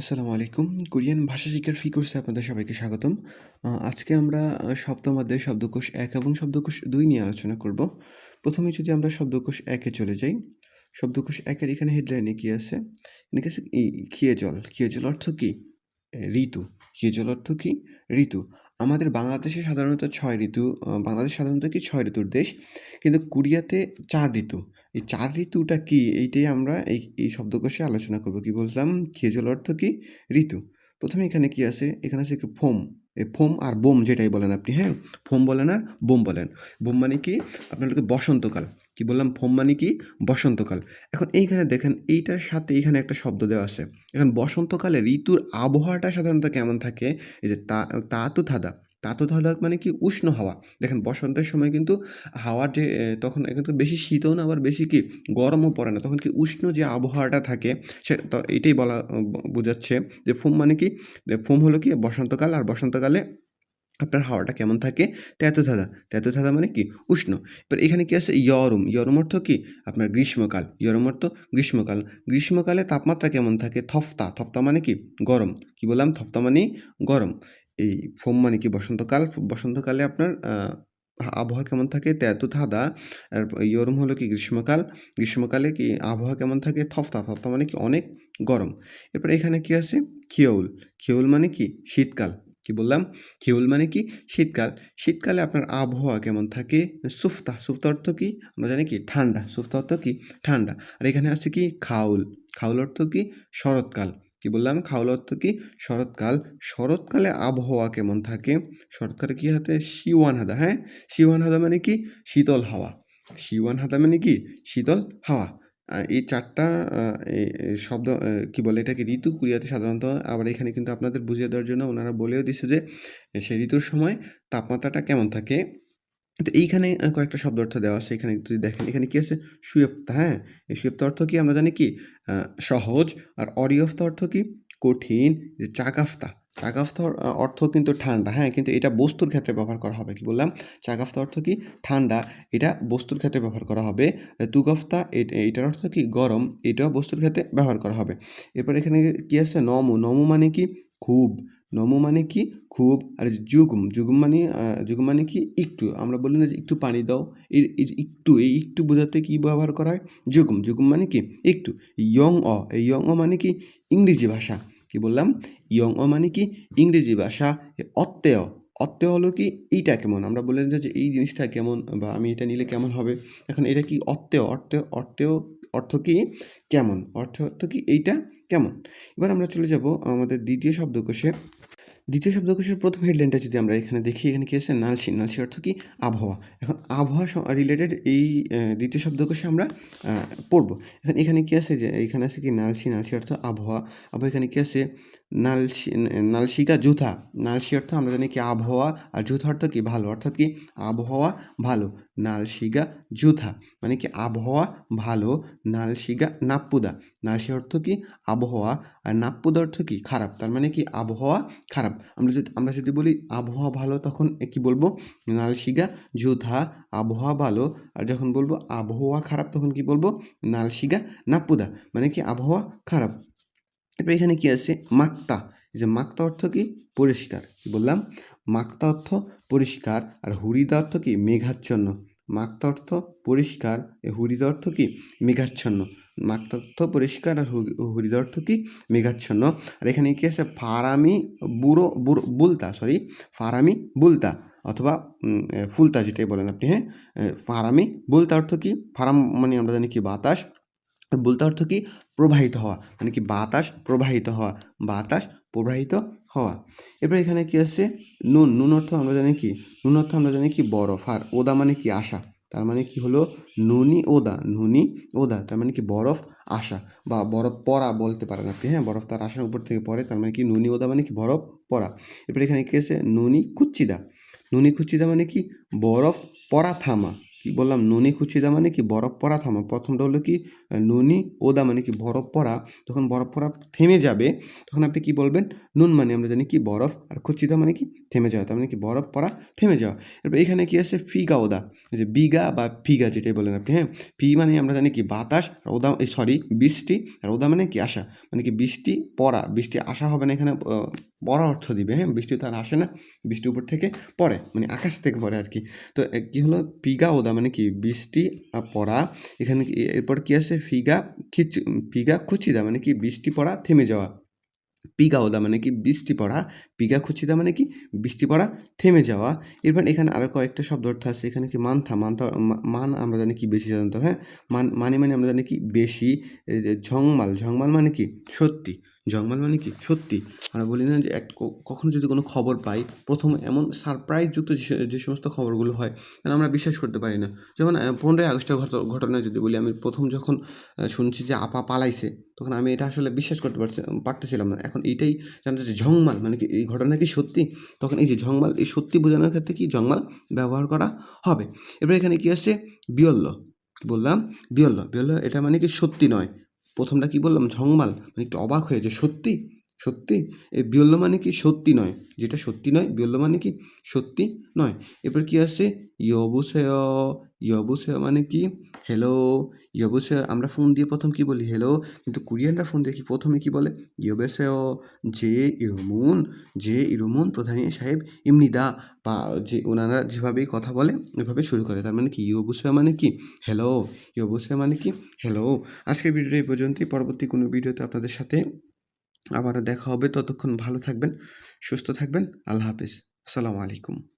আসসালামু আলাইকুম। কোরিয়ান ভাষা শিক্ষার ফি কোর্সে আপনাদের সবাইকে স্বাগতম। আজকে আমরা সপ্তম অধ্যায় শব্দকোষ এক এবং শব্দকোষ দুই নিয়ে আলোচনা করব। প্রথমে যদি আমরা শব্দকোষ একে চলে যাই। শব্দকোষ একের এখানে হেডলাইনে কী আছে? এখানে কি খিয়ে জল খিয়ে জল অর্থ কী ঋতু ঋতু। খিয়েজল অর্থ কী ঋতু। আমাদের বাংলাদেশে সাধারণত ছয় ঋতু বাংলাদেশ সাধারণত কি ছয় ঋতুর দেশ। কিন্তু কোরিয়াতে চার ঋতু। এই চার ঋতুটা কি? এইটাই আমরা এই এই শব্দকোষে আলোচনা করব। কি বললাম? খেজল অর্থ কি? ঋতু। প্রথমে এখানে কি আছে? এখানে আছে ফোম। ফোম আর বোম যেটাই বলেন আপনি, হ্যাঁ? ফোম বলেন আর বোম বলেন। বোম মানে কি? আপনার হলো বসন্তকাল। কি বললাম? ফোম মানে কি? বসন্তকাল। এখন এইখানে দেখেন, এইটার সাথে এইখানে একটা শব্দ দেওয়া আছে। এখন বসন্তকালে ঋতুর আবহাওয়াটা সাধারণত কেমন থাকে? এই যে তা তাতুথাদা। তাতুথাদা মানে কি? উষ্ণ হাওয়া। দেখেন, বসন্তের সময় কিন্তু হাওয়ার যে তখন কিন্তু বেশি শীতও না, আবার বেশি কি? গরমও পড়ে না। তখন কি উষ্ণ যে আবহাওয়াটা থাকে, সে, ত এটাই বলা বোঝাচ্ছে যে ফোম মানে কি? ফোম হলো কি? বসন্তকাল, আর বসন্তকালে আপনার হাওয়াটা কেমন থাকে? তেতুথাদা। তেতুথাদা মানে কি? উষ্ণ। এবার এখানে কি আছে? ইয়রুম। ইয়রুম অর্থ কি? আপনার গ্রীষ্মকাল। ইয়রুম অর্থ গ্রীষ্মকাল। গ্রীষ্মকালে তাপমাত্রা কেমন থাকে? থফতা। থফতা মানে কি? গরম। কি বললাম? থফতা মানেই গরম। এই ফোম মানে কি? বসন্তকাল। বসন্তকালে আপনার আবহাওয়া কেমন থাকে? তেতুথাদা। আর ইয়রুম হলো কি? গ্রীষ্মকাল। গ্রীষ্মকালে কি আবহাওয়া কেমন থাকে? থফতা। থফতা মানে কি? অনেক গরম। এরপর এখানে কি আছে? খিয়উল। খিয়উল মানে কি? শীতকাল। কি বললাম? খিয়উল মানে কি? শীতকাল। শীতকালে আপনার আবহাওয়া কেমন থাকে? সুফতা। সুফতা অর্থ কি? আমরা জানি কি? ঠান্ডা। সুফতা অর্থ কি? ঠান্ডা। আর এখানে আছে কি? খাউল। খাউল অর্থ কি? শরৎকাল। কি বললাম? খাউল অর্থ কি? শরৎকাল। শরৎকালে আবহাওয়া কেমন থাকে? শরৎকালে কি হাতে? শিওয়ানহাদা, হ্যাঁ? শিওয়ান হাদা মানে কি? শীতল হাওয়া। শিওয়ানহাদা মানে কি? শীতল হাওয়া। এই ৪ টা আ এ এ শব্দ কি বলে এটাকে ঋতু কোরিয়াতে সাধারণত আবার এখানে কিন্তু আপনাদের বুঝিয়ে দেওয়ার জন্য ওনারা বলেও দিছে যে সেই ঋতুর সময় তাপমাত্রাটা কেমন থাকে? তো এইখানে কয়েকটা শব্দ অর্থ দেওয়া আছে। এখানে যদি দেখেন এখানে কি আছে? সুয়েপ্তা, হ্যাঁ? এই সুয়েপ্তা অর্থ কি? আমরা জানি কি? সহজ। আর অরিয়ফতা অর্থ কি? কঠিন। যে চাকাফতা। চাকাফতা অর্থ কিন্তু ঠান্ডা, হ্যাঁ? কিন্তু এটা বস্তুর ক্ষেত্রে ব্যবহার করা হবে। কি বললাম? চাকাফতা অর্থ কি? ঠান্ডা। এটা বস্তুর ক্ষেত্রে ব্যবহার করা হবে। তুগফতা এটার অর্থ কি? গরম। এটাও বস্তুর ক্ষেত্রে ব্যবহার করা হবে। এরপর এখানে কি আছে? নমু। নমু মানে কি? খুব। নমু মানে কি? খুব। আর জুগুম। জুগুম মানে আ জুগুম মানে কি? একটু। আমরা বলি না যে একটু পানি দাও। এই একটু, এই একটু বোঝাতে কি ব্যবহার করা হয়? জুগুম। জুগুম মানে কি? একটু। ইয়ং-অ। এই ইয়ং-অ মানে কি? ইংরেজি ভাষা। কি বললাম? ইয়ং-অ মানে কি? ইংরেজি ভাষা। অত্যয় অত্তেয় হলো কি? এইটা কেমন? আমরা বললাম যে এই জিনিসটা কেমন বা আমি এটা নিলে কেমন হবে? এখন এটা কি? অত্তেয়। অর্থে অর্থেয় অর্থ কি? কেমন? অর্থ অর্থ কি? এইটা কেমন? এবার আমরা চলে যাব আমাদের দ্বিতীয় শব্দকোষে। ২য় শব্দকোষের প্রথম হেডলাইনটা যদি আমরা এখানে দেখি, এখানে কি আছে? নালসি নালসি অর্থ কি? আবহাওয়া। এখন আবহাওয়া রিলেটেড এই দ্বিতীয় ২য় শব্দকোষে আমরা পড়ব। এখন এখানে কী আছে? যে এখানে আছে কি? নালসি নালসি অর্থ আবহাওয়া। আবার এখানে কি আছে? নালশি নালশিগা জুথা। নালসি অর্থ আমরা জানি কি? আবহাওয়া। আর জুথা অর্থ কি? ভালো। অর্থাৎ কি? আবহাওয়া ভালো। নালশিগা জুথা মানে কি? আবহাওয়া ভালো। নালশিগা নাপ্পুদা। নালসি অর্থ কি? আবহাওয়া। আর নাপ্পুদা অর্থ কি? খারাপ। তার মানে কি? আবহাওয়া খারাপ। আমরা যদি আমরা যদি বলি আবহাওয়া ভালো, তখন কি বলব? নালশিগা জুথা আবহাওয়া ভালো। আর যখন বলব আবহাওয়া খারাপ, তখন কি বলব নালশিগা নাপ্পুদা মানে কি? আবহাওয়া খারাপ। এরপর এখানে কি আছে? মাক্তা। যে মাক্তা অর্থ কি? পরিষ্কার। বললাম? মাক্তা অর্থ পরিষ্কার। আর হুরিদা অর্থ কি? মেঘাচ্ছন্ন। মাক্তা অর্থ পরিষ্কার। হুরিদা অর্থ কি? মেঘাচ্ছন্ন। মাক্তা অর্থ পরিষ্কার আর হুরিদা অর্থ কি? মেঘাচ্ছন্ন। আর এখানে কি আছে? ফারামি বুড়ো বুড়ো বুলতা সরি ফারামি বুলতা অথবা ফুলতা যেটাই বলেন আপনি, হ্যাঁ? ফারামি বুলতা অর্থ কি? ফারাম মানে আমরা জানি কি? বাতাস। বুলতা অর্থ কি? প্রবাহিত হওয়া। মানে কি? বাতাস প্রবাহিত হওয়া। বাতাস প্রবাহিত হওয়া। এরপর এখানে কি আছে? নুন। নুন অর্থ আমরা জানি কি? নুন অর্থ আমরা জানি কি? বরফ। আর ওদা মানে কি? আশা। তার মানে কি হলো? নুনি ওদা। নুনি ওদা। তার মানে কি? বরফ আসা বা বরফ পড়া বলতে পারেন আপনি, হ্যাঁ? বরফ তার আশার উপর থেকে পড়ে। তার মানে কি? নুনি ওদা মানে কি? বরফ পড়া। এরপর এখানে কি আছে? নুনি কুচ্চিদা। নুনি কুচ্চিদা মানে কি? বরফ পড়া থামা। কি বললাম? নুনি খুচিদা মানে কি? বরফ পড়া থামা। প্রথমটা হলো কি নুনি ওদা মানে কি? বরফ পড়া। যখন বরফ পড়া থেমে যাবে, তখন আপনি কি বলবেন? নুন মানে আমরা জানি কি? বরফ। আর খুচিদা মানে কি? থেমে যাওয়া। তার মানে কি? বরফ পড়া থেমে যাওয়া। এরপর এখানে কি আছে ফিগা ওদা। যে বিগা বা ফিগা যেটাই বলেন আপনি হ্যাঁ? ফি মানে আমরা জানি কি? বাতাস আর ওদা সরি, বৃষ্টি। আর ওদা মানে কি? আসা মানে কি? বৃষ্টি পড়া। বৃষ্টি আসা হবে না এখানে বড় অর্থ দিবে হ্যাঁ? বৃষ্টি তো আর আসে না। বৃষ্টি উপর থেকে পড়ে। মানে আকাশ থেকে পড়ে আর কি। তো কি হলো? পিগা ওদা মানে কি? বৃষ্টি পড়া। এখানে এরপর কি আছে ফিগা, খিচ পিগা খুচিদা মানে কি? বৃষ্টি পড়া, থেমে যাওয়া। পিগা ওদা মানে কি? বৃষ্টি পড়া। পিগা খুচিদা মানে কি? বৃষ্টি পড়া, থেমে যাওয়া। এরপর এখানে আরও কয়েকটা শব্দ অর্থ আছে। এখানে কি? মানথা মানথা মান আমরা জানি কি বেশি জানতো হ্যাঁ? মান মানে মানে আমরা জানি কি? বেশি ঝংমাল। ঝংমাল মানে কি? সত্যি। জংমাল মানে কি? সত্যি। আমরা বলি না যে এক কখনো যদি কোনো খবর পাই, প্রথম এমন সারপ্রাইজযুক্ত যে সমস্ত খবরগুলো হয় কারণ আমরা বিশ্বাস করতে পারি না। যেমন পনেরোই আগস্টের ঘট- ঘটনা যদি বলি, আমি প্রথম যখন শুনছি যে আপা পালাইছে, তখন আমি এটা আসলে বিশ্বাস করতে পারছি, পারতেছিলাম না। এখন এইটাই জানতে যে ঝংমাল মানে কি, এই ঘটনা কি সত্যি? তখন এই যে ঝংমাল এই সত্যি বোঝানোর ক্ষেত্রে কি জংমাল ব্যবহার করা হবে? এবার এখানে কি আসছে? বিয়ল্ল বললাম? বিয়ল্ল বিয়ল্ল এটা মানে কি সত্যি নয়। প্রথমটা কি বললাম? ঝংমাল। মানে একটু অবাক হয়ে যে সত্যি? সত্যি? এই বিয়ল্ল মানে কি সত্যি নয়? যেটা সত্যি নয় বিয়ল্ল মানে কি সত্যি নয়? এরপর কি আছে ইয়বুসেয় ইয়বুসেয় মানে কি? হ্যালো ইয়বুসেয়, আমরা ফোন দিয়ে প্রথম কি বলি? হ্যালো কিন্তু কোরিয়ানরা ফোন দিয়ে কি প্রথমে কি বলে? ইয়বেসেয়, যে ইরমুন যে ইরমুন প্রধানী সাহেব এমনি দা, বা যে ওনারা যেভাবেই কথা বলে ওইভাবে শুরু করে। তার মানে কি? ইয়বুসেয় মানে কি? হ্যালো ইয়বুসেয় মানে কি? হ্যালো আজকের ভিডিওটা এই পর্যন্তই। পরবর্তী কোনো ভিডিওতে আপনাদের সাথে আবারও দেখা হবে। ততক্ষণ ভালো থাকবেন সুস্থ থাকবেন। আল্লাহ হাফিজ। আসসালামু আলাইকুম।